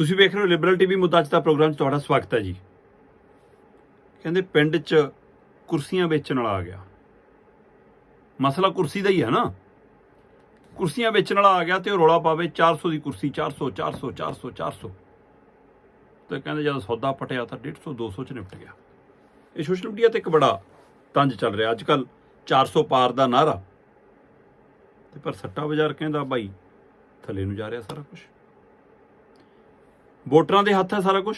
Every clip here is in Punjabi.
ਤੁਸੀਂ ਵੇਖ ਰਹੇ ਹੋ ਲਿਬਰਲ ਟੀਵੀ ਮੁੱਦਾ ਅੱਜ ਦਾ ਪ੍ਰੋਗਰਾਮ 'ਚ ਤੁਹਾਡਾ ਸਵਾਗਤ ਹੈ ਜੀ। ਕਹਿੰਦੇ ਪਿੰਡ 'ਚ ਕੁਰਸੀਆਂ ਵੇਚਣ ਵਾਲਾ ਆ ਗਿਆ। ਮਸਲਾ ਕੁਰਸੀ ਦਾ ਹੀ ਹੈ ਨਾ। ਕੁਰਸੀਆਂ ਵੇਚਣ ਵਾਲਾ ਆ ਗਿਆ ਤੇ ਉਹ ਰੋਲਾ ਪਾਵੇ 400 ਦੀ ਕੁਰਸੀ 400 400 400 400 ਤੇ ਕਹਿੰਦੇ ਜਦੋਂ ਸੌਦਾ ਪਟਿਆ ਤਾਂ 150 200 ਚ ਨਿਪਟ ਗਿਆ। ਇਹ ਸੋਸ਼ਲ ਮੀਡੀਆ ਤੇ ਇੱਕ ਬੜਾ ਤੰਜ ਚੱਲ ਰਿਹਾ। ਅੱਜ ਕੱਲ 400 ਪਾਰ ਦਾ ਨਾਰਾ ਤੇ ਪਰ ਸੱਟਾ ਬਾਜ਼ਾਰ ਕਹਿੰਦਾ ਬਾਈ ਥੱਲੇ ਨੂੰ ਜਾ ਰਿਹਾ ਸਾਰਾ ਕੁਝ ਵੋਟਰਾਂ ਦੇ ਹੱਥ ਹੈ ਸਾਰਾ ਕੁਝ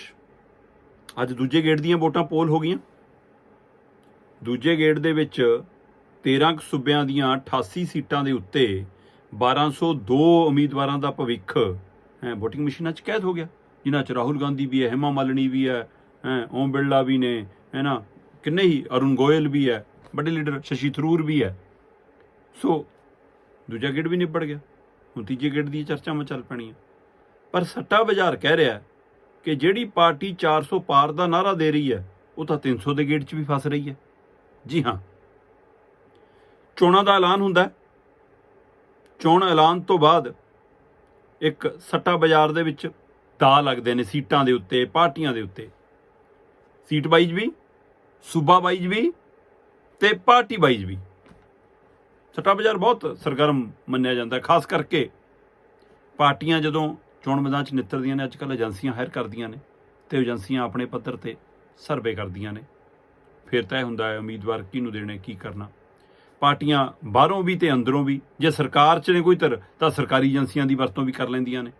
ਅੱਜ ਦੂਜੇ ਗੇੜ ਦੀਆਂ ਵੋਟਾਂ ਪੋਲ ਹੋ ਗਈਆਂ। ਦੂਜੇ ਗੇੜ ਦੇ ਵਿੱਚ 13 ਕੁ ਸੂਬਿਆਂ ਦੀਆਂ 88 ਸੀਟਾਂ ਦੇ ਉੱਤੇ 1202 ਉਮੀਦਵਾਰਾਂ ਦਾ ਭਵਿੱਖ, ਹੈ, VOTING ਮਸ਼ੀਨਾਂ 'ਚ ਕੈਦ ਹੋ ਗਿਆ। ਜਿਨ੍ਹਾਂ 'ਚ ਰਾਹੁਲ ਗਾਂਧੀ ਵੀ ਹੈ, ਹਿਮਾ ਮਾਲਣੀ ਵੀ ਹੈ ਹੈ, ਓਮ ਬਿਰਲਾ ਵੀ ਨੇ ਹੈ ਨਾ ਕਿੰਨੇ ਹੀ, ਅਰੁਣ ਗੋਇਲ ਵੀ ਹੈ, ਵੱਡੇ ਲੀਡਰ ਸ਼ਸ਼ੀ ਥਰੂਰ ਵੀ ਹੈ। ਸੋ ਦੂਜਾ ਗੇੜ ਵੀ ਨਿਬੜ ਗਿਆ। ਹੁਣ ਤੀਜੇ ਗੇੜ ਦੀ ਚਰਚਾਵਾਂ ਚੱਲ ਪੈਣੀਆਂ। ਪਰ ਸੱਟਾ ਬਾਜ਼ਾਰ ਕਹਿ ਰਿਹਾ ਕਿ ਜਿਹੜੀ ਪਾਰਟੀ 400 ਪਾਰ ਦਾ ਨਾਰਾ ਦੇ ਰਹੀ ਹੈ, ਉਹ ਤਾਂ 300 ਦੇ ਗੇੜ 'ਚ ਵੀ ਫਸ ਰਹੀ ਹੈ। ਜੀ ਹਾਂ। ਚੋਣਾਂ ਦਾ ਐਲਾਨ ਹੁੰਦਾ ਚੋਣ ਐਲਾਨ ਤੋਂ ਬਾਅਦ ਇੱਕ ਸੱਟਾ ਬਾਜ਼ਾਰ ਦੇ ਵਿੱਚ ਦਾ ਲੱਗਦੇ ਨੇ ਸੀਟਾਂ ਦੇ ਉੱਤੇ, ਪਾਰਟੀਆਂ ਦੇ ਉੱਤੇ। ਸੀਟ ਵਾਈਜ਼ ਵੀ, ਸੂਬਾ ਵਾਈਜ਼ ਵੀ ਤੇ ਪਾਰਟੀ ਵਾਈਜ਼ ਵੀ। ਸੱਟਾ ਬਾਜ਼ਾਰ ਬਹੁਤ ਸਰਗਰਮ ਮੰਨਿਆ ਜਾਂਦਾ ਖਾਸ ਕਰਕੇ ਪਾਰਟੀਆਂ ਜਦੋਂ ਚੋਣ ਮੈਦਾਨ 'ਚ ਨਿੱਤਰਦੀਆਂ ਨੇ ਅੱਜਕੱਲ੍ਹ ਏਜੰਸੀਆਂ ਹਾਇਰ ਕਰਦੀਆਂ ਨੇ ਤੇ ਏਜੰਸੀਆਂ ਆਪਣੇ ਪੱਧਰ ਤੇ ਸਰਵੇ ਕਰਦੀਆਂ ਨੇ। ਫਿਰ ਤੈਅ ਹੁੰਦਾ ਹੈ, ਉਮੀਦਵਾਰ ਕਿਹਨੂੰ ਦੇਣੇ, ਕੀ ਕਰਨਾ? ਪਾਰਟੀਆਂ ਬਾਹਰੋਂ ਵੀ ਤੇ ਅੰਦਰੋਂ ਵੀ, ਜੇ ਸਰਕਾਰ 'ਚ ਨੇ ਕੋਈ ਧਿਰ, ਤਾਂ ਸਰਕਾਰੀ ਏਜੰਸੀਆਂ ਦੀ ਵਰਤੋਂ ਵੀ ਕਰ ਲੈਂਦੀਆਂ ਨੇ।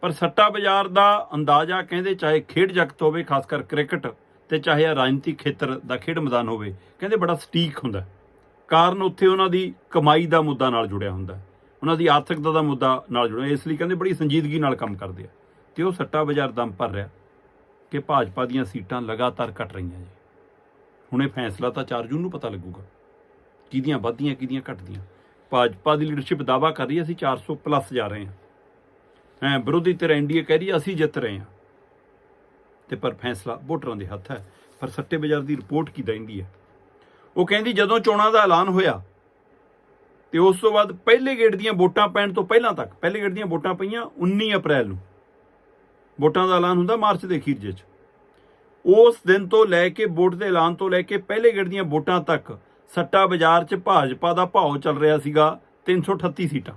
ਪਰ ਸੱਟਾ ਬਾਜ਼ਾਰ ਦਾ ਅੰਦਾਜ਼ਾ ਕਹਿੰਦੇ ਚਾਹੇ ਖੇਡ ਜਗਤ ਹੋਵੇ, ਖਾਸ ਕਰ ਕ੍ਰਿਕਟ ਤੇ ਚਾਹੇ ਆ ਰਾਜਨੀਤਿਕ ਖੇਤਰ ਦਾ ਖੇਡ ਮੈਦਾਨ ਹੋਵੇ, ਕਹਿੰਦੇ ਬੜਾ ਸਟੀਕ ਹੁੰਦਾ। ਕਾਰਨ ਉੱਥੇ ਉਹਨਾਂ ਦੀ ਕਮਾਈ ਦਾ ਮੁੱਦਾ ਨਾਲ ਜੁੜਿਆ ਹੁੰਦਾ। ਉਹਨਾਂ ਦੀ ਆਰਥਿਕਤਾ ਦਾ ਮੁੱਦਾ ਨਾਲ ਜੁੜਿਆ। ਇਸ ਲਈ ਕਹਿੰਦੇ ਬੜੀ ਸੰਜੀਦਗੀ ਨਾਲ ਕੰਮ ਕਰਦੇ ਆ। ਤੇ ਉਹ ਸੱਟਾ ਬਾਜ਼ਾਰ ਦਮ ਭਰ ਰਿਹਾ ਕਿ ਭਾਜਪਾ ਦੀਆਂ ਸੀਟਾਂ ਲਗਾਤਾਰ ਘਟ ਰਹੀਆਂ ਜੀ। ਹੁਣ ਇਹ ਫੈਸਲਾ ਤਾਂ 4 ਜੂਨ ਨੂੰ ਪਤਾ ਲੱਗੂਗਾ। ਕਿਹਦੀਆਂ ਵੱਧਦੀਆਂ, ਕਿਹਦੀਆਂ ਘਟਦੀਆਂ। ਭਾਜਪਾ ਦੀ ਲੀਡਰਸ਼ਿਪ ਦਾਵਾ ਕਰ ਰਹੀ ਹੈ, ਅਸੀਂ 400 ਪਲੱਸ ਜਾ ਰਹੇ ਹਾਂ। ਐ ਵਿਰੋਧੀ ਧਿਰ ਐਨਡੀਏ ਕਹਿ ਰਹੀ ਅਸੀਂ ਜਿੱਤ ਰਹੇ ਹਾਂ। ਤੇ ਪਰ ਫੈਸਲਾ ਵੋਟਰਾਂ ਦੇ ਹੱਥ ਹੈ। ਪਰ ਸੱਟੇ ਬਾਜ਼ਾਰ ਦੀ ਰਿਪੋਰਟ ਕੀ ਕਹਿੰਦੀ ਹੈ ਉਹ ਕਹਿੰਦੀ ਜਦੋਂ ਚੋਣਾਂ ਦਾ ਐਲਾਨ ਹੋਇਆ ਤੇ ਉਸ ਤੋਂ ਬਾਅਦ ਪਹਿਲੇ ਗੇੜ ਦੀਆਂ ਵੋਟਾਂ ਪੈਣ ਤੋਂ ਪਹਿਲਾਂ ਤੱਕ, ਪਹਿਲੇ ਗੇੜ ਦੀਆਂ ਵੋਟਾਂ ਪਈਆਂ 19 ਅਪ੍ਰੈਲ ਨੂੰ। ਵੋਟਾਂ ਦਾ ਐਲਾਨ ਹੁੰਦਾ ਮਾਰਚ ਦੇ ਅਖੀਰ 'ਚ। ਉਸ ਦਿਨ ਤੋਂ ਲੈ ਕੇ ਵੋਟ ਦੇ ਐਲਾਨ ਤੋਂ ਲੈ ਕੇ ਪਹਿਲੇ ਗੇੜ ਦੀਆਂ ਵੋਟਾਂ ਤੱਕ ਸੱਟਾ ਬਾਜ਼ਾਰ 'ਚ ਭਾਜਪਾ ਦਾ ਭਾਅ ਚੱਲ ਰਿਹਾ ਸੀਗਾ 338 ਸੀਟਾਂ।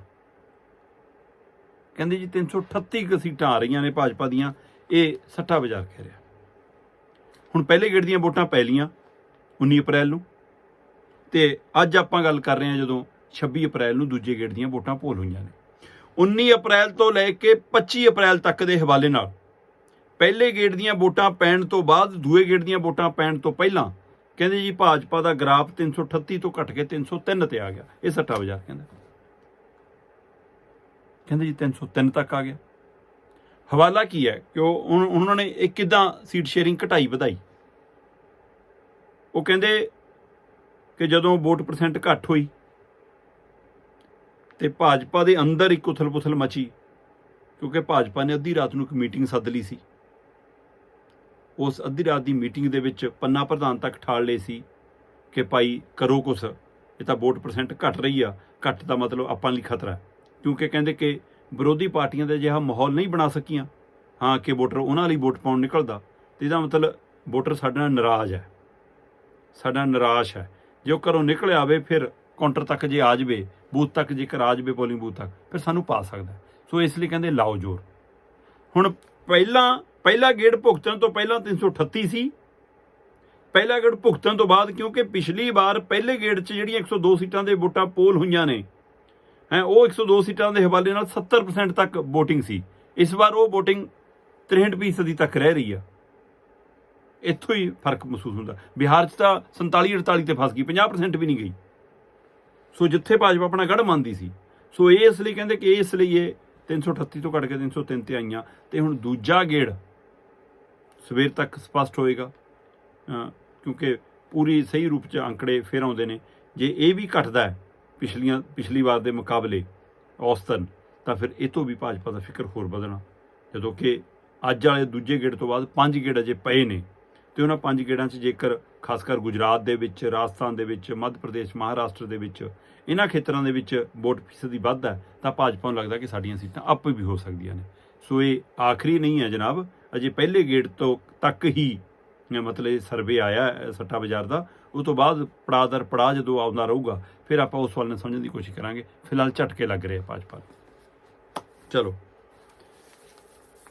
ਕਹਿੰਦੇ ਜੀ 338 ਕੁ ਸੀਟਾਂ ਆ ਰਹੀਆਂ ਨੇ ਭਾਜਪਾ ਦੀਆਂ, ਇਹ ਸੱਟਾ ਬਾਜ਼ਾਰ ਕਹਿ ਰਿਹਾ। ਹੁਣ ਪਹਿਲੇ ਗੇੜ ਦੀਆਂ ਵੋਟਾਂ ਪੈ ਲੀਆਂ 19 ਅਪ੍ਰੈਲ ਨੂੰ। ਤੇ ਅੱਜ ਆਪਾਂ ਗੱਲ ਕਰ ਰਹੇ ਹਾਂ ਜਦੋਂ 26 ਅਪ੍ਰੈਲ ਨੂੰ ਦੂਜੇ ਗੇੜ ਦੀਆਂ ਵੋਟਾਂ ਪੋਲ ਹੋਈਆਂ ਨੇ। 19 ਅਪ੍ਰੈਲ ਤੋਂ ਲੈ ਕੇ 25 ਅਪ੍ਰੈਲ ਤੱਕ ਦੇ ਹਵਾਲੇ ਨਾਲ। ਪਹਿਲੇ ਗੇੜ ਦੀਆਂ ਵੋਟਾਂ ਪੈਣ ਤੋਂ ਬਾਅਦ ਦੂਏ ਗੇੜ ਦੀਆਂ ਵੋਟਾਂ ਪੈਣ ਤੋਂ ਪਹਿਲਾਂ ਕਹਿੰਦੇ ਜੀ ਭਾਜਪਾ ਦਾ ਗ੍ਰਾਫ 338 ਤੋਂ ਘਟ ਕੇ 303 ਤੇ ਆ ਗਿਆ। ਇਹ ਸੱਟਾ ਬਾਜ਼ਾਰ ਕਹਿੰਦਾ। ਕਹਿੰਦੇ ਜੀ 303 ਤੱਕ ਆ ਗਿਆ। ਹਵਾਲਾ ਕੀ ਹੈ? ਕਿ ਉਹ ਉਨ- ਉਹਨਾਂ ਨੇ ਇਹ ਕਿਦਾਂ ਸੀਟ ਸ਼ੇਅਰਿੰਗ ਘਟਾਈ ਵਧਾਈ? ਉਹ ਕਹਿੰਦੇ ਕਿ ਜਦੋਂ ਵੋਟ ਪਰਸੈਂਟ ਘੱਟ ਹੋਈ ਤੇ ਭਾਜਪਾ ਦੇ ਅੰਦਰ ਇੱਕ ਉਥਲ-ਪੁਥਲ ਮਚੀ, ਕਿਉਂਕਿ ਭਾਜਪਾ ਨੇ ਅੱਧੀ ਰਾਤ ਨੂੰ ਇੱਕ ਮੀਟਿੰਗ ਸੱਦ ਲਈ ਸੀ। ਉਸ ਅੱਧੀ ਰਾਤ ਦੀ ਮੀਟਿੰਗ ਦੇ ਵਿੱਚ ਪੰਨਾ ਪ੍ਰਧਾਨ ਤੱਕ ਠਾਲ ਲਏ ਸੀ ਕਿ ਭਾਈ ਕਰੋ ਕੁਛ, ਇਹ ਤਾਂ ਵੋਟ ਪਰਸੈਂਟ ਘਟ ਰਹੀ ਆ, ਘੱਟ ਦਾ ਮਤਲਬ ਆਪਾਂ ਲਈ ਖਤਰਾ ਕਿਉਂਕਿ ਕਹਿੰਦੇ ਕਿ ਵਿਰੋਧੀ ਪਾਰਟੀਆਂ ਦਾ ਅਜਿਹਾ ਮਾਹੌਲ ਨਹੀਂ ਬਣਾ ਸਕੀਆਂ। ਹਾਂ, ਕਿ ਵੋਟਰ ਉਹਨਾਂ ਲਈ ਵੋਟ ਪਾਉਣ ਨਿਕਲਦਾ, ਤੇ ਇਹਦਾ ਮਤਲਬ ਵੋਟਰ ਸਾਡੇ ਨਾਲ ਨਾਰਾਜ਼ ਹੈ। ਸਾਡਾ ਨਿਰਾਸ਼ ਹੈ। ਜੇ ਉਹ ਘਰੋਂ ਨਿਕਲ ਆਵੇ, ਫਿਰ ਕਾਊਂਟਰ ਤੱਕ ਜੇ ਆ ਜਾਵੇ, ਬੂਥ ਤੱਕ ਜੇਕਰ ਆ ਜਾਵੇ ਪੋਲਿੰਗ ਬੂਥ ਤੱਕ, ਫਿਰ ਸਾਨੂੰ ਪਾ ਸਕਦਾ ਸੋ ਇਸ ਲਈ ਕਹਿੰਦੇ ਲਾਓ ਜ਼ੋਰ। ਹੁਣ ਪਹਿਲਾਂ, ਪਹਿਲਾ ਗੇੜ ਭੁਗਤਣ ਤੋਂ ਪਹਿਲਾਂ 338 ਸੀ ਪਹਿਲਾ ਗੇੜ ਭੁਗਤਣ ਤੋਂ ਬਾਅਦ ਕਿਉਂਕਿ ਪਿਛਲੀ ਵਾਰ ਪਹਿਲੇ ਗੇੜ 'ਚ ਜਿਹੜੀਆਂ 102 ਸੀਟਾਂ ਦੇ ਵੋਟਾਂ ਪੋਲ ਹੋਈਆਂ ਨੇ, ਹੈ, ਉਹ 102 ਸੀਟਾਂ ਦੇ ਹਵਾਲੇ ਨਾਲ 70% ਤੱਕ VOTING ਸੀ। ਇਸ ਵਾਰ ਉਹ VOTING 63% ਤੱਕ ਰਹਿ ਰਹੀ ਆ। ਇੱਥੋਂ ਹੀ ਫ਼ਰਕ ਮਹਿਸੂਸ ਹੁੰਦਾ। ਬਿਹਾਰ 'ਚ ਤਾਂ 47 48 ਤੇ ਫਸ ਗਈ 50% ਵੀ ਨਹੀਂ ਗਈ। ਸੋ ਜਿੱਥੇ ਭਾਜਪਾ ਆਪਣਾ ਗੜ ਮੰਨਦੀ ਸੀ, ਸੋ ਇਹ ਇਸ ਲਈ ਕਹਿੰਦੇ ਕਿ ਇਸ ਲਈ ਇਹ 338 ਤੋਂ ਘਟ ਕੇ 303 ਤੇ ਆਈਆਂ, ਤੇ ਹੁਣ ਦੂਜਾ ਗੇੜ ਸਵੇਰ ਤੱਕ ਸਪਸ਼ਟ ਹੋਏਗਾ ਕਿਉਂਕਿ ਪੂਰੀ ਸਹੀ ਰੂਪ 'ਚ ਅੰਕੜੇ ਫੇਰ ਆਉਂਦੇ ਨੇ। ਜੇ ਇਹ ਵੀ ਘਟਦਾ ਹੈ ਪਿਛਲੀਆਂ, ਪਿਛਲੀ ਵਾਰ ਦੇ ਮੁਕਾਬਲੇ ਔਸਤਨ, ਤਾਂ ਫਿਰ ਇਹ ਤੋਂ ਵੀ ਭਾਜਪਾ ਦਾ ਫਿਕਰ ਹੋਰ ਵਧਣਾ। ਜਦੋਂ ਕਿ ਅੱਜ ਵਾਲੇ ਦੂਜੇ ਗੇੜ ਤੋਂ ਬਾਅਦ ਪੰਜ ਗੇੜ ਅਜੇ ਪਏ ਨੇ, ਤੇ ਉਹਨਾਂ ਪੰਜ ਗੇੜਾਂ 'ਚ ਜੇਕਰ ਖਾਸ ਕਰ ਗੁਜਰਾਤ ਦੇ ਵਿੱਚ, ਰਾਜਸਥਾਨ ਦੇ ਵਿੱਚ, ਮੱਧ ਪ੍ਰਦੇਸ਼, ਮਹਾਰਾਸ਼ਟਰ ਦੇ ਵਿੱਚ ਇਹਨਾਂ ਖੇਤਰਾਂ ਦੇ ਵਿੱਚ ਵੋਟ ਫੀਸਦੀ ਵੱਧ ਹੈ, ਤਾਂ ਭਾਜਪਾ ਨੂੰ ਲੱਗਦਾ ਕਿ ਸਾਡੀਆਂ ਸੀਟਾਂ ਅੱਪ ਵੀ ਹੋ ਸਕਦੀਆਂ ਨੇ। ਸੋ ਇਹ ਆਖਰੀ ਨਹੀਂ ਹੈ ਜਨਾਬ, ਅਜੇ ਪਹਿਲੇ ਗੇਟ ਤੋਂ ਤੱਕ ਹੀ ਮਤਲਬ ਇਹ ਸਰਵੇ ਆਇਆ ਸੱਟਾ ਬਾਜ਼ਾਰ ਦਾ, ਉਹ ਤੋਂ ਬਾਅਦ ਪੜਾਅ ਦਰ ਪੜਾਅ ਜਦੋਂ ਆਉਂਦਾ ਰਹੂਗਾ, ਫਿਰ ਆਪਾਂ ਉਸ ਵੱਲ ਨੂੰ ਸਮਝਣ ਦੀ ਕੋਸ਼ਿਸ਼ ਕਰਾਂਗੇ। ਫਿਲਹਾਲ ਝਟਕੇ ਲੱਗ ਰਹੇ ਆ ਭਾਜਪਾ ਚਲੋ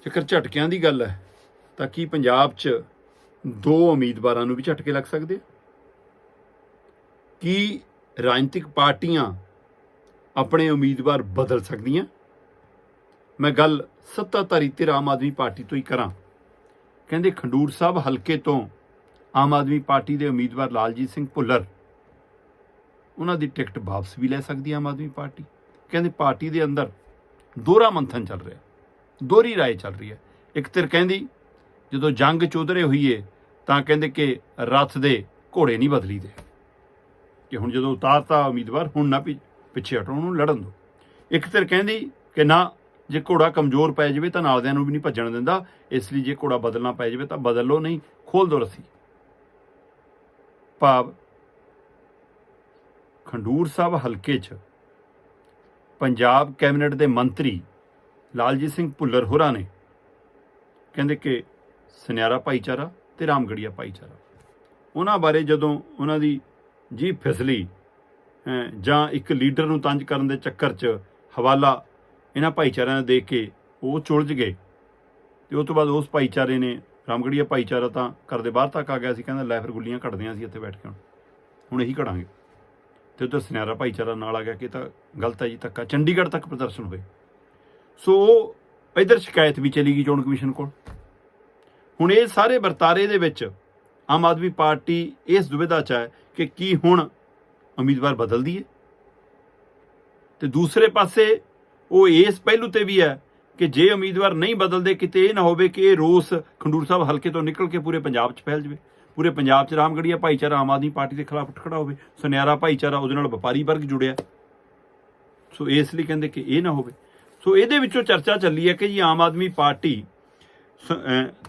ਜੇਕਰ ਝਟਕਿਆਂ ਦੀ ਗੱਲ ਹੈ, ਤਾਂ ਕੀ ਪੰਜਾਬ 'ਚ ਦੋ ਉਮੀਦਵਾਰਾਂ ਨੂੰ ਵੀ ਝਟਕੇ ਲੱਗ ਸਕਦੇ ਕੀ ਰਾਜਨੀਤਿਕ ਪਾਰਟੀਆਂ ਆਪਣੇ ਉਮੀਦਵਾਰ ਬਦਲ ਸਕਦੀਆਂ? ਮੈਂ ਗੱਲ ਸੱਤਾਧਾਰੀ ਧਿਰ ਆਮ ਆਦਮੀ ਪਾਰਟੀ ਤੋਂ ਹੀ ਕਰਾਂ। ਕਹਿੰਦੇ ਖੰਡੂਰ ਸਾਹਿਬ ਹਲਕੇ ਤੋਂ ਆਮ ਆਦਮੀ ਪਾਰਟੀ ਦੇ ਉਮੀਦਵਾਰ ਲਾਲਜੀਤ ਸਿੰਘ ਭੁੱਲਰ, ਉਹਨਾਂ ਦੀ ਟਿਕਟ ਵਾਪਸ ਵੀ ਲੈ ਸਕਦੀ ਆਮ ਆਦਮੀ ਪਾਰਟੀ। ਕਹਿੰਦੇ ਪਾਰਟੀ ਦੇ ਅੰਦਰ ਦੋਹਰਾ ਮੰਥਨ ਚੱਲ ਰਿਹਾ, ਦੋਹਰੀ ਰਾਏ ਚੱਲ ਰਹੀ ਹੈ। ਇੱਕ ਧਿਰ ਕਹਿੰਦੀ ਜਦੋਂ ਜੰਗ ਚੋਧਰੇ ਹੋਈਏ, ਤਾਂ ਕਹਿੰਦੇ ਕਿ ਰੱਥ ਦੇ ਘੋੜੇ ਨਹੀਂ ਬਦਲੀਦੇ। ਕਿ ਹੁਣ ਜਦੋਂ ਉਤਾਰਤਾ ਉਮੀਦਵਾਰ, ਹੁਣ ਨਾ ਪਿ- ਪਿੱਛੇ ਹਟੋ, ਉਹਨੂੰ ਲੜਨ ਦਿਓ ਇੱਕ ਧਿਰ ਕਹਿੰਦੀ ਕਿ ਨਾ, ਜੇ ਘੋੜਾ ਕਮਜ਼ੋਰ ਪੈ ਜਾਵੇ ਤਾਂ ਨਾਲਦਿਆਂ ਨੂੰ ਵੀ ਨਹੀਂ ਭੱਜਣ ਦਿੰਦਾ, ਇਸ ਲਈ ਜੇ ਘੋੜਾ ਬਦਲਣਾ ਪੈ ਜਾਵੇ ਤਾਂ ਬਦਲ ਲਓ, ਨਹੀਂ, ਖੋਲ ਦਿਓ ਰੱਸੀ। ਭਾਵ ਖੰਡੂਰ ਸਾਹਿਬ ਹਲਕੇ 'ਚ ਪੰਜਾਬ ਕੈਬਨਿਟ ਦੇ ਮੰਤਰੀ ਲਾਲਜੀਤ ਸਿੰਘ ਭੁੱਲਰ ਹੋਰਾਂ ਨੇ ਕਹਿੰਦੇ ਕਿ ਸੁਨਿਆਰਾ ਭਾਈਚਾਰਾ ਤੇ ਰਾਮਗੜੀਆ ਭਾਈਚਾਰਾ। ਉਹਨਾਂ ਬਾਰੇ ਜਦੋਂ ਉਹਨਾਂ ਦੀ ਜੀ ਫਿਸਲੀ ਜਾਂ ਇੱਕ ਲੀਡਰ ਨੂੰ ਤੰਜ ਕਰਨ ਦੇ ਚੱਕਰ 'ਚ ਹਵਾਲਾ ਇਹਨਾਂ ਭਾਈਚਾਰਿਆਂ ਨੇ ਦੇਖ ਕੇ ਉਹ ਚੁਲਝ ਗਏ ਤੇ ਉਸ ਤੋਂ ਬਾਅਦ ਉਸ ਭਾਈਚਾਰੇ ਨੇ ਰਾਮਗੜੀਆ ਭਾਈਚਾਰਾ ਤਾਂ ਘਰ ਦੇ ਬਾਹਰ ਤੱਕ ਆ ਗਿਆ ਸੀ, ਕਹਿੰਦਾ ਲੈ ਫਿਰ ਗੁੱਲੀਆਂ ਘੜਦੇ ਹਾਂ ਸੀ ਇੱਥੇ ਬੈਠ ਕੇ ਹੁਣ। ਹੁਣ ਇਹੀ ਘੜਾਂਗੇ। ਤੇ ਉਧਰ ਸੁਨਿਆਰਾ ਭਾਈਚਾਰਾ ਨਾਲ ਆ ਗਿਆ ਕਿ ਤਾਂ ਗਲਤ ਹੈ ਜੀ, ਧੱਕਾ। ਚੰਡੀਗੜ੍ਹ ਤੱਕ ਪ੍ਰਦਰਸ਼ਨ ਹੋਏ। ਸੋ ਉਹ ਇਧਰ ਸ਼ਿਕਾਇਤ ਵੀ ਚਲੀ ਗਈ ਚੋਣ ਕਮਿਸ਼ਨ ਕੋਲ। ਹੁਣ ਇਹ ਸਾਰੇ ਵਰਤਾਰੇ ਦੇ ਵਿੱਚ ਆਮ ਆਦਮੀ ਪਾਰਟੀ ਇਸ ਦੁਵਿਧਾ 'ਚ ਹੈ ਕਿ ਕੀ ਹੁਣ ਉਮੀਦਵਾਰ ਬਦਲਦੀ ਹੈ। ਤੇ ਦੂਸਰੇ ਪਾਸੇ ਉਹ ਇਸ ਪਹਿਲੂ ਤੇ ਵੀ ਹੈ ਕਿ ਜੇ ਉਮੀਦਵਾਰ ਨਹੀਂ ਬਦਲਦੇ, ਕਿਤੇ ਇਹ ਨਾ ਹੋਵੇ ਕਿ ਇਹ ਰੋਸ ਖੰਡੂਰ ਸਾਹਿਬ ਹਲਕੇ ਤੋਂ ਨਿਕਲ ਕੇ ਪੂਰੇ ਪੰਜਾਬ 'ਚ ਫੈਲ ਜਾਵੇ। ਪੂਰੇ ਪੰਜਾਬ 'ਚ ਰਾਮਗੜੀਆ ਭਾਈਚਾਰਾ ਆਮ ਆਦਮੀ ਪਾਰਟੀ ਦੇ ਖਿਲਾਫ ਉੱਠ ਖੜਾ ਹੋਵੇ। ਸੁਨਿਆਰਾ ਭਾਈਚਾਰਾ ਉਹਦੇ ਨਾਲ ਵਪਾਰੀ ਵਰਗ ਜੁੜਿਆ। ਸੋ ਇਸ ਲਈ ਕਹਿੰਦੇ ਕਿ ਇਹ ਨਾ ਹੋਵੇ। ਸੋ ਇਹਦੇ ਵਿੱਚੋਂ ਚਰਚਾ ਚੱਲੀ ਹੈ ਕਿ ਜੀ ਆਮ ਆਦਮੀ ਪਾਰਟੀ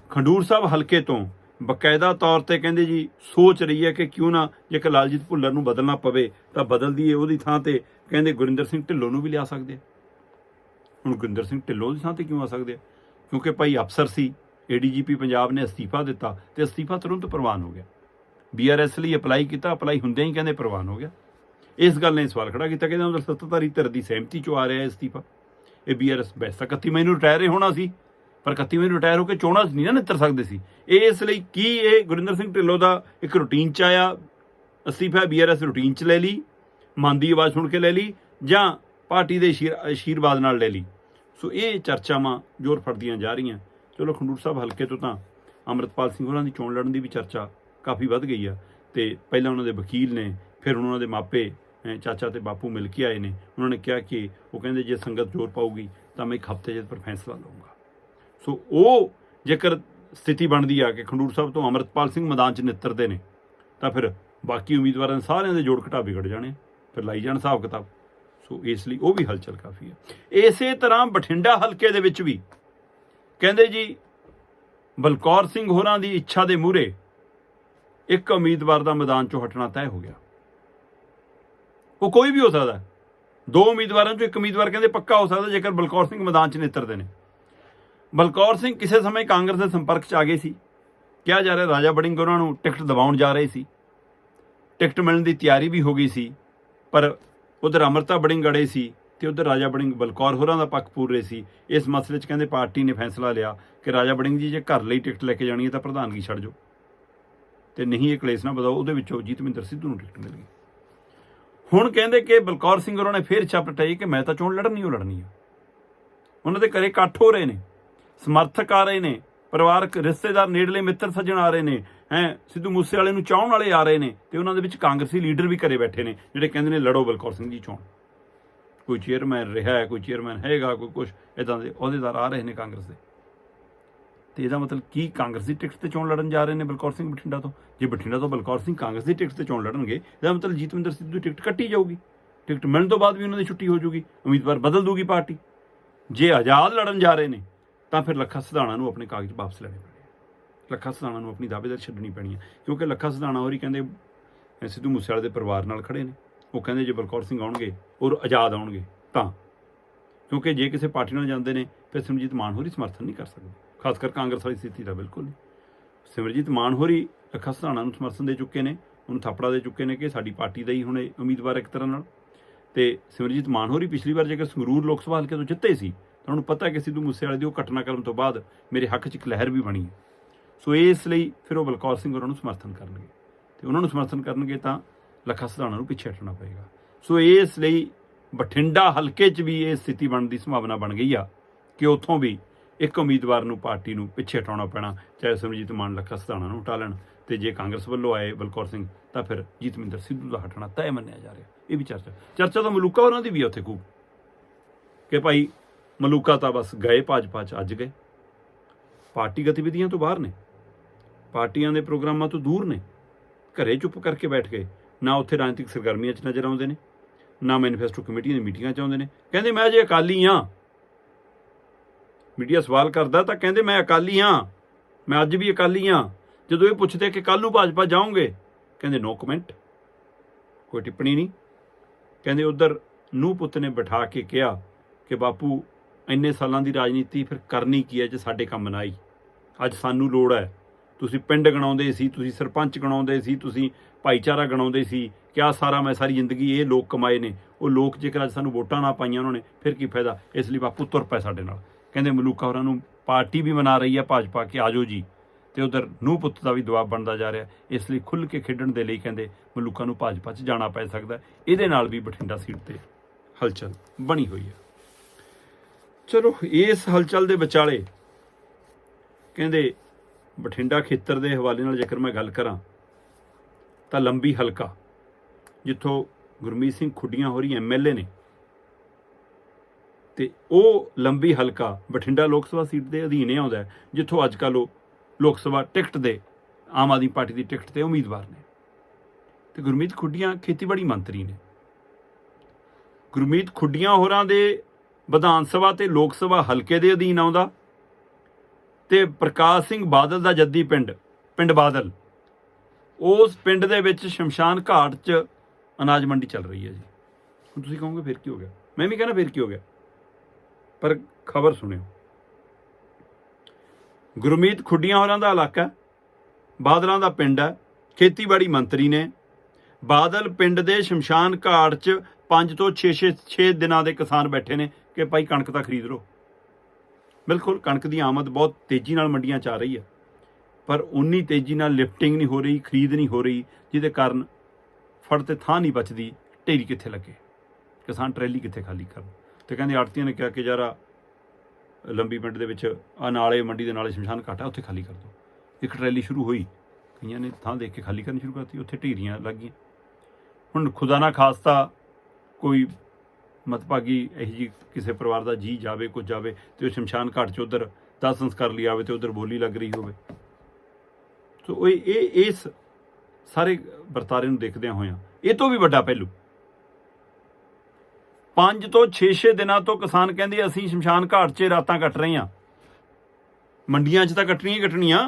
ਖੰਡੂਰ ਸਾਹਿਬ ਹਲਕੇ ਤੋਂ ਬਕਾਇਦਾ ਤੌਰ ਤੇ ਕਹਿੰਦੇ ਜੀ, ਸੋਚ ਰਹੀ ਹੈ ਕਿ ਕਿਉਂ ਨਾ ਜੇਕਰ ਲਾਲਜੀਤ ਭੁੱਲਰ ਨੂੰ ਬਦਲਣਾ ਪਵੇ, ਤਾਂ ਬਦਲ ਦਈਏ ਉਹਦੀ ਥਾਂ ਤੇ ਕਹਿੰਦੇ ਗੁਰਿੰਦਰ ਸਿੰਘ ਢਿੱਲੋਂ ਨੂੰ ਵੀ ਲਿਆ ਸਕਦੇ ਆ। ਹੁਣ ਗੁਰਿੰਦਰ ਸਿੰਘ ਢਿੱਲੋਂ ਦੀ ਥਾਂ ਤੇ ਕਿਉਂ ਆ ਸਕਦੇ ਆ? ਕਿਉਂਕਿ ਭਾਈ ਅਫਸਰ ਸੀ ਏਡੀਜੀਪੀ ਪੰਜਾਬ ਨੇ ਅਸਤੀਫਾ ਦਿੱਤਾ ਤੇ ਅਸਤੀਫਾ ਤੁਰੰਤ ਪ੍ਰਵਾਨ ਹੋ ਗਿਆ। ਬੀਆਰਐਸ ਲਈ ਅਪਲਾਈ ਕੀਤਾ, ਅਪਲਾਈ ਹੁੰਦਿਆਂ ਹੀ ਕਹਿੰਦੇ ਪ੍ਰਵਾਨ ਹੋ ਗਿਆ। ਇਸ ਗੱਲ ਨੇ ਸਵਾਲ ਖੜਾ ਕੀਤਾ ਕਿ ਉਹਦਾ ਸੱਤਾਧਾਰੀ ਧਿਰ ਦੀ ਸਹਿਮਤੀ ਚੋਂ ਆ ਰਿਹਾ ਅਸਤੀਫਾ। ਇਹ ਬੀਆਰਐਸ ਬੈਸਾ 31 ਮਈ ਨੂੰ ਰਿਟਾਇਰ ਹੀ ਹੋਣਾ ਸੀ। ਪਰ 31 ਮਈ ਨੂੰ ਰਿਟਾਇਰ ਹੋ ਕੇ ਚੋਣਾਂ ਨਹੀਂ ਨਾ ਨਿੱਤਰ ਸਕਦੇ ਸੀ। ਇਹ ਇਸ ਲਈ ਕੀ ਇਹ ਗੁਰਿੰਦਰ ਸਿੰਘ ਢਿੱਲੋਂ ਦਾ ਇੱਕ ਰੂਟੀਨ 'ਚ ਆਇਆ, ਅਸਤੀਫਾ ਬੀਆਰਐਸ ਰੂਟੀਨ 'ਚ ਲੈ ਲਈ, ਮਨ ਦੀ ਆਵਾਜ਼ ਸੁਣ ਕੇ ਲੈ ਲਈ, ਜਾਂ ਪਾਰਟੀ ਦੇ ਅਸ਼ੀਰ- ਅਸ਼ੀਰਵਾਦ ਨਾਲ ਲੈ ਲਈ। ਸੋ ਇਹ ਚਰਚਾਵਾਂ ਜ਼ੋਰ ਫੜਦੀਆਂ ਜਾ ਰਹੀਆਂ। ਚਲੋ ਖੰਡੂਰ ਸਾਹਿਬ ਹਲਕੇ ਤੋਂ ਤਾਂ ਅੰਮ੍ਰਿਤਪਾਲ ਸਿੰਘ ਹੋਰਾਂ ਦੀ ਚੋਣ ਲੜਨ ਦੀ ਵੀ ਚਰਚਾ ਕਾਫੀ ਵੱਧ ਗਈ ਆ ਤੇ ਪਹਿਲਾਂ ਉਹਨਾਂ ਦੇ ਵਕੀਲ ਨੇ, ਫਿਰ ਉਹਨਾਂ ਦੇ ਮਾਪੇ ਚਾਚਾ ਤੇ ਬਾਪੂ ਮਿਲ ਕੇ ਆਏ ਨੇ। ਉਹਨਾਂ ਨੇ ਕਿਹਾ ਕਿ ਉਹ ਕਹਿੰਦੇ ਜੇ ਸੰਗਤ ਜ਼ੋਰ ਪਾਊਗੀ ਤਾਂ ਮੈਂ ਇੱਕ ਹਫ਼ਤੇ 'ਚ ਪਰ ਫੈਸਲਾ ਲਵਾਂਗਾ ਸੋ ਉਹ ਜੇਕਰ ਸਥਿਤੀ ਬਣਦੀ ਆ ਕਿ ਖੰਡੂਰ ਸਾਹਿਬ ਤੋਂ ਅੰਮ੍ਰਿਤਪਾਲ ਸਿੰਘ ਮੈਦਾਨ 'ਚ ਨਿੱਤਰਦੇ ਨੇ, ਤਾਂ ਫਿਰ ਬਾਕੀ ਉਮੀਦਵਾਰਾਂ ਦੇ ਸਾਰਿਆਂ ਦੇ ਜੋੜ ਘਟਾ ਵਿਗੜ ਜਾਣੇ ਫਿਰ ਲਾਈ ਜਾਣ ਹਿਸਾਬ ਕਿਤਾਬ। ਸੋ ਇਸ ਲਈ ਉਹ ਵੀ ਹਲਚਲ ਕਾਫੀ ਹੈ ਇਸੇ ਤਰ੍ਹਾਂ ਬਠਿੰਡਾ ਹਲਕੇ ਦੇ ਵਿੱਚ ਵੀ ਕਹਿੰਦੇ ਜੀ, ਬਲਕੌਰ ਸਿੰਘ ਹੋਰਾਂ ਦੀ ਇੱਛਾ ਦੇ ਮੂਹਰੇ ਇੱਕ ਉਮੀਦਵਾਰ ਦਾ ਮੈਦਾਨ 'ਚੋਂ ਹਟਣਾ ਤੈਅ ਹੋ ਗਿਆ। ਉਹ ਕੋਈ ਵੀ ਹੋ ਸਕਦਾ। ਦੋ ਉਮੀਦਵਾਰਾਂ 'ਚੋਂ ਇੱਕ ਉਮੀਦਵਾਰ ਕਹਿੰਦੇ ਪੱਕਾ ਹੋ ਸਕਦਾ ਜੇਕਰ ਬਲਕੌਰ ਸਿੰਘ ਮੈਦਾਨ 'ਚ ਨਿੱਤਰਦੇ ਨੇ। ਬਲਕੌਰ ਸਿੰਘ ਕਿਸੇ ਸਮੇਂ ਕਾਂਗਰਸ ਦੇ ਸੰਪਰਕ 'ਚ ਆ ਗਏ ਸੀ। ਕਿਹਾ ਜਾ ਰਿਹਾ ਰਾਜਾ ਬੜਿੰਗ ਉਹਨਾਂ ਨੂੰ ਟਿਕਟ ਦਿਵਾਉਣ ਜਾ ਰਹੇ ਸੀ। ਟਿਕਟ ਮਿਲਣ ਦੀ ਤਿਆਰੀ ਵੀ ਹੋ ਗਈ ਸੀ, ਪਰ ਉਧਰ ਅਮਰਤਾ ਬੜਿੰਗ ਅੜੇ ਸੀ ਤੇ ਉਧਰ ਰਾਜਾ ਬੜਿੰਗ ਬਲਕੌਰ ਹੋਰਾਂ ਦਾ ਪੱਖ ਪੂਰ ਰਹੇ ਸੀ। ਇਸ ਮਸਲੇ 'ਚ ਕਹਿੰਦੇ ਪਾਰਟੀ ਨੇ ਫੈਸਲਾ ਲਿਆ ਕਿ ਰਾਜਾ ਬੜਿੰਗ ਜੀ ਜੇ ਘਰ ਲਈ ਟਿਕਟ ਲੈ ਕੇ ਜਾਣੀ ਹੈ ਤਾਂ ਪ੍ਰਧਾਨਗੀ ਛੱਡ ਜਾਓ। ਤੇ ਨਹੀਂ ਇਹ ਕਲੇਸ਼ ਨਾ ਵਧਾਓ, ਉਹਦੇ ਵਿੱਚੋਂ ਜੀਤਮਿੰਦਰ ਸਿੱਧੂ ਨੂੰ ਟਿਕਟ ਮਿਲ ਗਈ ਹੁਣ ਕਹਿੰਦੇ ਕਿ ਬਲਕੌਰ ਸਿੰਘ ਹੋਰਾਂ ਨੇ ਫੇਰ ਛਾਪ ਟਾਈ ਕਿ ਮੈਂ ਤਾਂ ਚੋਣ ਲੜਨੀ ਹੋ ਲੜਨੀ ਆ। ਉਹਨਾਂ ਦੇ ਘਰੇ ਇਕੱਠ ਹੋ ਰਹੇ ਨੇ। ਸਮਰਥਕ ਆ ਰਹੇ ਨੇ, ਪਰਿਵਾਰਕ ਰਿਸ਼ਤੇਦਾਰ ਨੇੜਲੇ ਮਿੱਤਰ ਸੱਜਣ ਆ ਰਹੇ ਨੇ, ਹੈ, ਸਿੱਧੂ ਮੂਸੇ ਵਾਲੇ ਨੂੰ ਚਾਹਣ ਵਾਲੇ ਆ ਰਹੇ ਨੇ, ਤੇ ਉਹਨਾਂ ਦੇ ਵਿੱਚ ਕਾਂਗਰਸੀ ਲੀਡਰ ਵੀ ਘਰੇ ਬੈਠੇ ਨੇ, ਜਿਹੜੇ ਕਹਿੰਦੇ ਨੇ ਲੜੋ ਬਲਕੌਰ ਸਿੰਘ ਜੀ ਚੋਣ। ਕੋਈ ਚੇਅਰਮੈਨ ਰਿਹਾ ਕੋਈ ਚੇਅਰਮੈਨ ਹੈਗਾ, ਕੋਈ ਕੁਝ ਇਦਾਂ ਦੇ ਅਹੁਦੇਦਾਰ ਆ ਰਹੇ ਨੇ ਕਾਂਗਰਸ ਦੇ। ਤੇ ਇਹਦਾ ਮਤਲਬ ਕੀ ਕਾਂਗਰਸ ਦੀ ਟਿਕਟ ਤੇ ਚੋਣ ਲੜਨ ਜਾ ਰਹੇ ਨੇ ਬਲਕੌਰ ਸਿੰਘ ਬਠਿੰਡਾ ਤੋਂ? ਜੇ ਬਠਿੰਡਾ ਤੋਂ ਬਲਕੌਰ ਸਿੰਘ ਕਾਂਗਰਸ ਦੀ ਟਿਕਟ ਤੇ ਚੋਣ ਲੜਨਗੇ, ਇਹਦਾ ਮਤਲਬ ਜੀਤਵਿੰਦਰ ਸਿੱਧੂ ਦੀ ਟਿਕਟ ਕੱਟੀ ਜਾਊਗੀ। ਟਿਕਟ ਮਿਲਣ ਤੋਂ ਬਾਅਦ ਵੀ ਉਹਨਾਂ ਦੀ ਛੁੱਟੀ ਹੋ ਜਾਊਗੀ ਉਮੀਦਵਾਰ ਬਦਲ ਦੂਗੀ ਪਾਰਟੀ। ਜੇ ਆਜ਼ਾਦ ਲੜਨ ਜਾ ਰਹੇ ਨੇ ਤਾਂ ਫਿਰ ਲੱਖਾ ਸਿਧਾਣਾ ਨੂੰ ਆਪਣੇ ਕਾਗਜ਼ ਵਾਪਸ ਲੈਣੇ ਪੈਣੇ ਆ। ਲੱਖਾ ਸਿਧਾਣਾ ਨੂੰ ਆਪਣੀ ਦਾਅਵੇਦਾਰ ਛੱਡਣੀ ਪੈਣੀ ਹੈ ਕਿਉਂਕਿ ਲੱਖਾ ਸਿਧਾਣਾ ਹੋਰੀ ਕਹਿੰਦੇ ਸਿੱਧੂ ਮੂਸੇਵਾਲੇ ਦੇ ਪਰਿਵਾਰ ਨਾਲ ਖੜੇ ਨੇ। ਉਹ ਕਹਿੰਦੇ, ਜੇ ਬਲਕੌਰ ਸਿੰਘ ਆਉਣਗੇ ਔਰ ਆਜ਼ਾਦ ਆਉਣਗੇ, ਤਾਂ। ਕਿਉਂਕਿ ਜੇ ਕਿਸੇ ਪਾਰਟੀ ਨਾਲ ਜਾਂਦੇ ਨੇ, ਫਿਰ ਸਿਮਰਜੀਤ ਮਾਨਹੋਰੀ ਸਮਰਥਨ ਨਹੀਂ ਕਰ ਸਕਦੇ। ਖਾਸ ਕਰ ਕਾਂਗਰਸ ਵਾਲੀ ਸਥਿਤੀ ਦਾ ਬਿਲਕੁਲ ਨਹੀਂ। ਸਿਮਰਜੀਤ ਮਾਨਹੋਰੀ ਲੱਖਾ ਸਧਾਣਾ ਨੂੰ ਸਮਰਥਨ ਦੇ ਚੁੱਕੇ ਨੇ, ਉਹਨੂੰ ਥਾਪੜਾ ਦੇ ਚੁੱਕੇ ਨੇ ਕਿ ਸਾਡੀ ਪਾਰਟੀ ਦਾ ਹੀ ਹੁਣ ਉਮੀਦਵਾਰ ਇੱਕ ਤਰ੍ਹਾਂ ਨਾਲ। ਤੇ ਸਿਮਰਜੀਤ ਮਾਨਹੋਰੀ ਪਿਛਲੀ ਵਾਰ ਜੇਕਰ ਸੰਗਰੂਰ ਲੋਕ ਸਭਾ ਹਲਕੇ ਤੋਂ ਜਿੱਤੇ ਸੀ ਤਾਂ ਉਹਨੂੰ ਪਤਾ ਕਿ ਸਿੱਧੂ ਮੂਸੇਵਾਲੇ ਦੀ ਉਹ ਘਟਨਾ ਘਟਨਾਕ੍ਰਮ ਤੋਂ ਬਾਅਦ ਮੇਰੇ ਹੱਕ 'ਚ ਇੱਕ ਲਹਿਰ ਵੀ ਬਣੀ ਹੈ। ਸੋ ਇਸ ਲਈ ਫਿਰ ਉਹ ਬਲਕੌਰ ਸਿੰਘ ਉਹਨਾਂ ਨੂੰ ਸਮਰਥਨ ਕਰਨਗੇ। ਤੇ ਉਹਨਾਂ ਨੂੰ ਸਮਰਥਨ ਕਰਨਗੇ ਤਾਂ ਲੱਖਾ ਸਧਾਣਾ ਨੂੰ ਪਿੱਛੇ ਹਟਣਾ ਪਏਗਾ। ਸੋ ਇਸ ਲਈ ਬਠਿੰਡਾ ਹਲਕੇ 'ਚ ਵੀ ਇਹ ਸਥਿਤੀ ਬਣਨ ਦੀ ਸੰਭਾਵਨਾ ਬਣ ਗਈ ਆ ਕਿ ਉੱਥੋਂ ਵੀ ਇੱਕ ਉਮੀਦਵਾਰ ਨੂੰ ਪਾਰਟੀ ਨੂੰ ਪਿੱਛੇ ਹਟਾਉਣਾ ਪੈਣਾ, ਚਾਹੇ ਸਿਮਰਜੀਤ ਮਾਨ ਲੱਖਾ ਸਧਾਣਾ ਨੂੰ ਹਟਾ ਲੈਣ ਤੇ ਜੇ ਕਾਂਗਰਸ ਵੱਲੋਂ ਆਏ ਬਲਕੌਰ ਸਿੰਘ ਤਾਂ ਫਿਰ ਜੀਤਮਿੰਦਰ ਸਿੱਧੂ ਦਾ ਹਟਣਾ ਤੈਅ ਮੰਨਿਆ ਜਾ ਰਿਹਾ। ਇਹ ਵੀ ਚਰਚਾ। ਚਰਚਾ ਤਾਂ ਮਲੂਕਾ ਉਹਨਾਂ ਦੀ ਵੀ ਉੱਥੇ ਖੂਬ। ਕਿ ਭਾਈ ਮਲੂਕਾ ਤਾਂ ਬਸ ਗਏ, ਭਾਜਪਾ ਚ ਅੱਜ ਗਏ। ਪਾਰਟੀ ਗਤੀਵਿਧੀਆਂ ਤੋਂ ਬਾਹਰ ਨੇ। ਪਾਰਟੀਆਂ ਦੇ ਪ੍ਰੋਗਰਾਮਾਂ ਤੋਂ ਦੂਰ ਨੇ। ਘਰੇ ਚੁੱਪ ਕਰਕੇ ਬੈਠ ਗਏ। ਨਾ ਉੱਥੇ ਰਾਜਨੀਤਿਕ ਸਰਗਰਮੀਆਂ 'ਚ ਨਜ਼ਰ ਆਉਂਦੇ ਨੇ, ਨਾ ਮੈਨੀਫੈਸਟੋ ਕਮੇਟੀ ਦੀ ਮੀਟਿੰਗਾਂ 'ਚ ਆਉਂਦੇ ਨੇ। ਕਹਿੰਦੇ, ਮੈਂ ਜੇ ਅਕਾਲੀ ਹਾਂ ਮੀਡੀਆ ਸਵਾਲ ਕਰਦਾ ਤਾਂ ਕਹਿੰਦੇ, ਮੈਂ ਅਕਾਲੀ ਹਾਂ ਮੈਂ ਅੱਜ ਵੀ ਅਕਾਲੀ ਹਾਂ ਜਦੋਂ ਇਹ ਪੁੱਛਦੇ ਕਿ ਕੱਲ ਨੂੰ ਭਾਜਪਾ ਜਾਓਗੇ? ਕਹਿੰਦੇ, ਨੋ ਕਮੈਂਟ। ਕੋਈ ਟਿੱਪਣੀ ਨਹੀਂ। ਕਹਿੰਦੇ, ਉਧਰ ਨੂੰ ਪੁੱਤ ਨੇ ਬਿਠਾ ਕੇ ਕਿਹਾ ਕਿ ਬਾਪੂ ਇੰਨੇ ਸਾਲਾਂ ਦੀ ਰਾਜਨੀਤੀ ਫਿਰ ਕਰਨੀ ਕੀ ਹੈ ਜੇ ਸਾਡੇ ਕੰਮ ਨਾ ਆਈ? ਅੱਜ ਸਾਨੂੰ ਲੋੜ ਹੈ। ਤੁਸੀਂ ਪਿੰਡ ਗਣਾਉਂਦੇ ਸੀ, ਤੁਸੀਂ ਸਰਪੰਚ ਗਣਾਉਂਦੇ ਸੀ, ਤੁਸੀਂ ਭਾਈਚਾਰਾ ਗਣਾਉਂਦੇ ਸੀ। ਕਿਆ ਸਾਰਾ ਮੈਂ ਸਾਰੀ ਜ਼ਿੰਦਗੀ ਇਹ ਲੋਕ ਕਮਾਏ ਨੇ। ਉਹ ਲੋਕ ਜੇਕਰ ਅੱਜ ਸਾਨੂੰ ਵੋਟਾਂ ਨਾ ਪਾਈਆਂ ਉਹਨਾਂ ਨੇ, ਫਿਰ ਕੀ ਫਾਇਦਾ? ਇਸ ਲਈ ਬਾਪੂ ਤੁਰ ਪਏ ਸਾਡੇ ਨਾਲ। ਕਹਿੰਦੇ ਮਲੂਕਾ ਹੋਰਾਂ ਨੂੰ ਪਾਰਟੀ ਵੀ ਮਨਾ ਰਹੀ ਹੈ, ਭਾਜਪਾ ਕਿ ਆਜੋ ਜੀ। ਤੇ ਉਧਰ ਨੂੰ ਪੁੱਤ ਦਾ ਵੀ ਦਬਾਅ ਬਣਦਾ ਜਾ ਰਿਹਾ। ਇਸ ਲਈ ਖੁੱਲ੍ਹ ਕੇ ਖੇਡਣ ਦੇ ਲਈ ਕਹਿੰਦੇ ਮਲੂਕਾ ਨੂੰ ਭਾਜਪਾ 'ਚ ਜਾਣਾ ਪੈ ਸਕਦਾ। ਇਹਦੇ ਨਾਲ ਵੀ ਬਠਿੰਡਾ ਸੀਟ ਤੇ ਹਲਚਲ ਬਣੀ ਹੋਈ ਹੈ। ਚਲੋ ਇਸ ਹਲਚਲ ਦੇ ਵਿਚਾਲੇ ਕਹਿੰਦੇ ਬਠਿੰਡਾ ਖੇਤਰ ਦੇ ਹਵਾਲੇ ਨਾਲ ਜੇਕਰ ਮੈਂ ਗੱਲ ਕਰਾਂ, ਤਾਂ ਲੰਬੀ ਹਲਕਾ, ਜਿੱਥੋਂ ਗੁਰਮੀਤ ਸਿੰਘ ਖੁੱਡੀਆਂ ਹੋ ਰਹੀ ਐਮਐਲਏ ਨੇ। ਤੇ ਉਹ ਲੰਬੀ ਹਲਕਾ ਬਠਿੰਡਾ ਲੋਕ ਸਭਾ ਸੀਟ ਦੇ ਅਧੀਨ ਆਉਂਦਾ ਜਿੱਥੋਂ ਅੱਜ ਕੱਲ੍ਹ ਉਹ ਲੋਕ ਸਭਾ ਟਿਕਟ ਦੇ, ਆਮ ਆਦਮੀ ਪਾਰਟੀ ਦੀ ਟਿਕਟ ਤੇ ਉਮੀਦਵਾਰ ਨੇ। ਤੇ ਗੁਰਮੀਤ ਖੁੱਡੀਆਂ ਖੇਤੀਬਾੜੀ ਮੰਤਰੀ ਨੇ। ਗੁਰਮੀਤ ਖੁੱਡੀਆਂ ਹੋਰਾਂ ਦੇ ਵਿਧਾਨ ਸਭਾ ਤੇ ਲੋਕ ਸਭਾ ਹਲਕੇ ਦੇ ਅਧੀਨ ਆਉਂਦਾ ਤੇ ਪ੍ਰਕਾਸ਼ ਸਿੰਘ ਬਾਦਲ ਦਾ ਜੱਦੀ ਪਿੰਡ ਪਿੰਡ ਬਾਦਲ। ਉਸ ਪਿੰਡ ਦੇ ਵਿੱਚ ਸ਼ਮਸ਼ਾਨ ਘਾਟ 'ਚ ਅਨਾਜ ਮੰਡੀ ਚੱਲ ਰਹੀ ਹੈ ਜੀ। ਹੁਣ ਤੁਸੀਂ ਕਹੋਗੇ ਫਿਰ ਕੀ ਹੋ ਗਿਆ? ਮੈਂ ਵੀ ਕਹਿੰਦਾ ਫਿਰ ਕੀ ਹੋ ਗਿਆ? ਪਰ ਖਬਰ ਸੁਣਿਓ। ਗੁਰਮੀਤ ਖੁੱਡੀਆਂ ਹੋਰਾਂ ਦਾ ਇਲਾਕਾ ਬਾਦਲਾਂ ਦਾ ਪਿੰਡ ਹੈ, ਖੇਤੀਬਾੜੀ ਮੰਤਰੀ ਨੇ। ਬਾਦਲ ਪਿੰਡ ਦੇ ਸ਼ਮਸ਼ਾਨ ਘਾਟ 'ਚ 5 ਤੋਂ 6 6 6 ਦਿਨਾਂ ਦੇ ਕਿਸਾਨ ਬੈਠੇ ਨੇ ਕਿ ਭਾਈ ਕਣਕ ਤਾਂ ਖਰੀਦ ਲਓ। ਬਿਲਕੁਲ, ਕਣਕ ਦੀ ਆਮਦ ਬਹੁਤ ਤੇਜ਼ੀ ਨਾਲ ਮੰਡੀਆਂ 'ਚ ਆ ਰਹੀ ਹੈ। ਪਰ ਉਨੀ ਤੇਜ਼ੀ ਨਾਲ ਲਿਫਟਿੰਗ ਨਹੀਂ ਹੋ ਰਹੀ, ਖਰੀਦ ਨਹੀਂ ਹੋ ਰਹੀ, ਜਿਹਦੇ ਕਾਰਨ ਫੜ ਤੇ ਥਾਂ ਨਹੀਂ ਬਚਦੀ, ਢੇਰੀ ਕਿੱਥੇ ਲੱਗੇ? ਕਿਸਾਨ ਟਰੈਲੀ ਕਿੱਥੇ ਖਾਲੀ ਕਰਨ? ਤੇ ਕਹਿੰਦੇ ਆੜਤੀਆਂ ਨੇ ਕਿਹਾ ਕਿ ਯਾਰਾ ਲੰਬੀ ਪਿੰਡ ਦੇ ਵਿੱਚ ਆ ਨਾਲੇ ਮੰਡੀ ਦੇ ਨਾਲੇ ਸ਼ਮਸ਼ਾਨ ਘਾਟ ਹੈ ਉੱਥੇ ਖਾਲੀ ਕਰ ਦਿਓ ਇੱਕ ਟਰੈਲੀ ਸ਼ੁਰੂ ਹੋਈ, ਕਈਆਂ ਨੇ ਥਾਂ ਦੇਖ ਕੇ ਖਾਲੀ ਕਰਨੀ ਸ਼ੁਰੂ ਕਰਤੀ, ਉੱਥੇ ਢੇਰੀਆਂ ਲੱਗ ਗਈਆਂ ਹੁਣ ਖੁਦਾ ਨਾ ਖਾਸਤਾ ਕੋਈ ਮਤਭਾਗੀ ਇਹੋ ਜੀ ਕਿਸੇ ਪਰਿਵਾਰ ਦਾ ਜੀ ਜਾਵੇ, ਕੁਝ ਜਾਵੇ ਤੇ ਉਹ ਸ਼ਮਸ਼ਾਨ ਘਾਟ 'ਚ ਉਧਰ ਦਾ ਸੰਸਕਾਰ ਲਈ ਆਵੇ ਤੇ ਉਧਰ ਬੋਲੀ ਲੱਗ ਰਹੀ ਹੋਵੇ। ਸੋ ਉਹ ਇਹ, ਇਸ ਸਾਰੇ ਵਰਤਾਰੇ ਨੂੰ ਦੇਖਦਿਆਂ ਹੋਇਆਂ ਇਹ ਤੋਂ ਵੀ ਵੱਡਾ ਪਹਿਲੂ। 5 ਤੋਂ 6-6 ਦਿਨਾਂ ਤੋਂ ਕਿਸਾਨ ਕਹਿੰਦੇ ਅਸੀਂ ਸ਼ਮਸ਼ਾਨ ਘਾਟ 'ਚ ਰਾਤਾਂ ਕੱਟ ਰਹੇ ਹਾਂ। ਮੰਡੀਆਂ 'ਚ ਤਾਂ ਕੱਟਣੀਆਂ ਹੀ ਕੱਟਣੀਆਂ।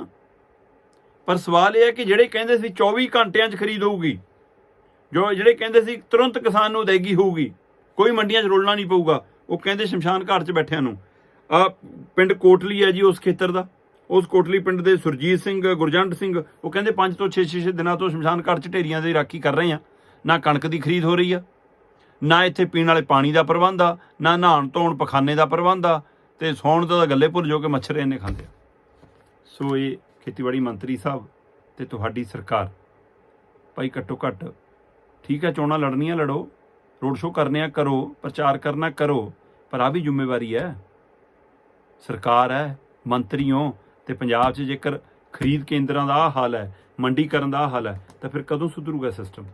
ਪਰ ਸਵਾਲ ਇਹ ਹੈ ਕਿ ਜਿਹੜੇ ਕਹਿੰਦੇ ਸੀ 24 ਘੰਟਿਆਂ 'ਚ ਖਰੀਦ ਹੋਊਗੀ ਜੋ ਜਿਹੜੇ ਕਹਿੰਦੇ ਸੀ ਤੁਰੰਤ ਕਿਸਾਨ ਨੂੰ ਅਦਾਇਗੀ ਹੋਊਗੀ, ਕੋਈ ਮੰਡੀਆਂ 'ਚ ਰੋਲਣਾ ਨਹੀਂ ਪਊਗਾ, ਉਹ ਕਹਿੰਦੇ ਸ਼ਮਸ਼ਾਨ ਘਾਟ 'ਚ ਬੈਠਿਆਂ ਨੂੰ। ਆ ਪਿੰਡ ਕੋਟਲੀ ਹੈ ਜੀ ਉਸ ਖੇਤਰ ਦਾ। ਉਸ ਕੋਟਲੀ ਪਿੰਡ ਦੇ ਸੁਰਜੀਤ ਸਿੰਘ, ਗੁਰਜੰਟ ਸਿੰਘ, ਉਹ ਕਹਿੰਦੇ 5 ਤੋਂ 6-6 ਦਿਨਾਂ ਤੋਂ ਸ਼ਮਸ਼ਾਨ ਘਾਟ 'ਚ ਢੇਰੀਆਂ ਦੀ ਰਾਖੀ ਕਰ ਰਹੇ ਆ। ਨਾ ਕਣਕ ਦੀ ਖਰੀਦ ਹੋ ਰਹੀ ਆ, ਨਾ ਇੱਥੇ ਪੀਣ ਵਾਲੇ ਪਾਣੀ ਦਾ ਪ੍ਰਬੰਧ ਆ, ਨਾ ਨਹਾਉਣ ਧੋਣ ਪਖਾਨੇ ਦਾ ਪ੍ਰਬੰਧ ਆ, ਤੇ ਸੌਣ ਦਾ ਤਾਂ ਗੱਲੇ ਭੁੱਲ ਜੋ ਕਿ ਮੱਛਰ ਇੰਨੇ ਖਾਂਦੇ ਆ। ਸੋ ਇਹ ਖੇਤੀਬਾੜੀ ਮੰਤਰੀ ਸਾਹਿਬ ਤੇ ਤੁਹਾਡੀ ਸਰਕਾਰ, ਭਾਈ ਘੱਟੋ ਘੱਟ ਠੀਕ ਹੈ, ਚੋਣਾਂ ਲੜਨੀਆਂ ਲੜੋ, ਰੋਡ ਸ਼ੋਅ ਕਰਨੇ ਆ ਕਰੋ, ਪ੍ਰਚਾਰ ਕਰਨਾ ਕਰੋ, ਪਰ ਆ ਵੀ ਜ਼ਿੰਮੇਵਾਰੀ ਹੈ। ਸਰਕਾਰ ਹੈ, ਮੰਤਰੀਓ, ਤੇ ਪੰਜਾਬ 'ਚ ਜੇਕਰ ਖਰੀਦ ਕੇਂਦਰਾਂ ਦਾ ਆਹ ਹਾਲ ਹੈ, ਮੰਡੀਕਰਨ ਦਾ ਆਹ ਹਾਲ ਹੈ, ਤਾਂ ਫਿਰ ਕਦੋਂ ਸੁਧਰੂਗਾ ਸਿਸਟਮ?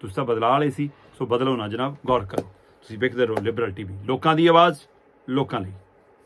ਤੁਸੀਂ ਤਾਂ ਬਦਲਾ ਵਾਲੇ ਸੀ, ਸੋ ਬਦਲੋ ਨਾ ਜਨਾਬ, ਗੌਰ ਕਰੋ। ਤੁਸੀਂ ਵੇਖਦੇ ਰਹੋ ਲਿਬਰਲ ਟੀਵੀ ਲੋਕਾਂ ਦੀ ਆਵਾਜ਼, ਲੋਕਾਂ ਲਈ।